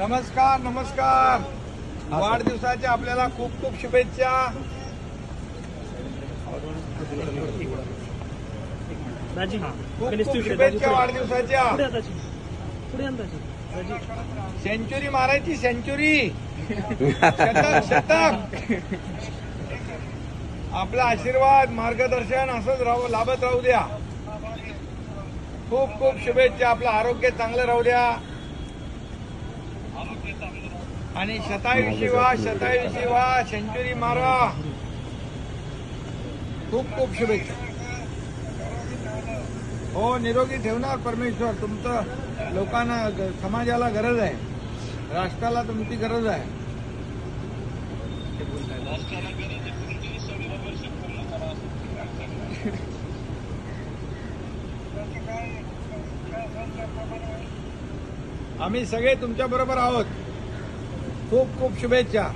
नमस्कार नमस्कार. वाढदिवसाच्या आपल्याला खूप खूप शुभेच्छा. खूप खूप शुभेच्छा. वाढदिवसाच्या. सेंचुरी मारायची सेंचुरी. शतक शतक. आपला आशीर्वाद मार्गदर्शन असंच राहू लाभत राहू द्या. खूप खूप शुभेच्छा आपलं आरोग्य चांगलं राहू द्या. आणि शतायुषी वा शतायुषी वा सेंचुरी मारा खूप खूप शुभेच्छा. हो निरोगी ठेवणार परमेश्वर तुमचं लोकांना ग- समाजाला गरज आहे. राष्ट्राला तुमची गरज आहे. आम्ही सगळे तुमच्या बरोबर आहोत. खूप खूप शुभेच्छा.